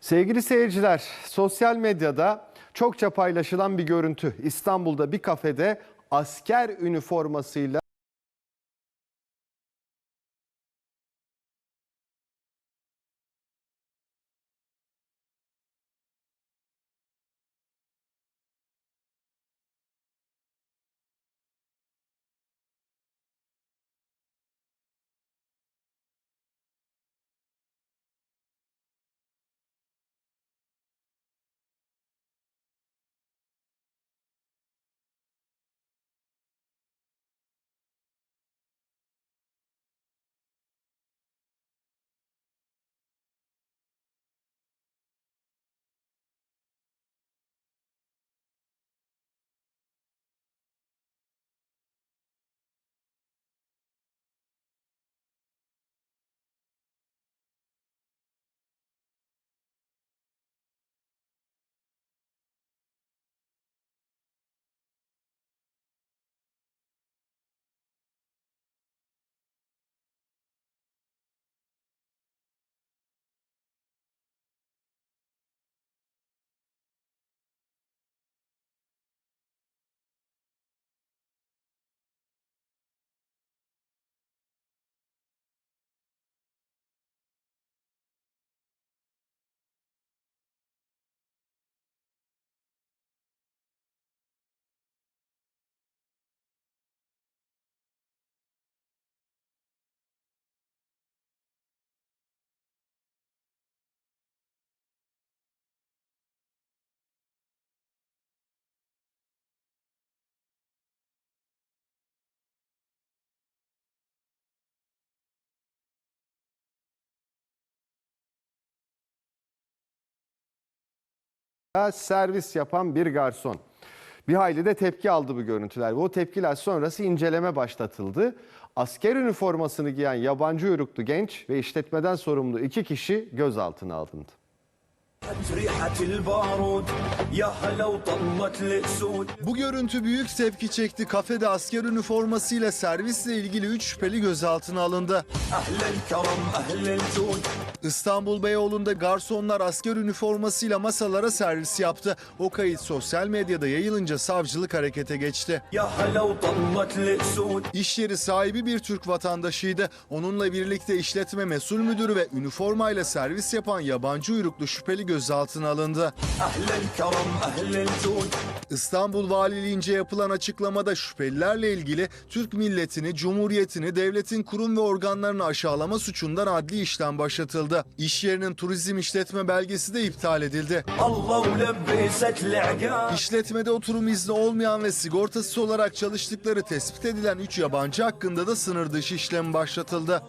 Sevgili seyirciler, sosyal medyada çokça paylaşılan bir görüntü. İstanbul'da bir kafede asker üniformasıyla servis yapan bir garson. Bir hayli de tepki aldı bu görüntüler. Bu tepkiler sonrası inceleme başlatıldı. Asker üniformasını giyen yabancı uyruklu genç ve işletmeden sorumlu iki kişi gözaltına alındı. Bu görüntü büyük tepki çekti. Kafede asker üniformasıyla servisle ilgili 3 şüpheli gözaltına alındı. İstanbul Beyoğlu'nda garsonlar asker üniformasıyla masalara servis yaptı. O kayıt sosyal medyada yayılınca savcılık harekete geçti. İş yeri sahibi bir Türk vatandaşıydı. Onunla birlikte işletme mesul müdürü ve üniformayla servis yapan yabancı uyruklu şüpheli gözaltına gözaltına alındı. İstanbul Valiliğince yapılan açıklamada şüphelilerle ilgili Türk milletini, cumhuriyetini, devletin kurum ve organlarını aşağılama suçundan adli işlem başlatıldı. İş yerinin turizm işletme belgesi de iptal edildi. İşletmede oturum izni olmayan ve sigortasız olarak çalıştıkları tespit edilen 3 yabancı hakkında da sınır dışı işlem başlatıldı.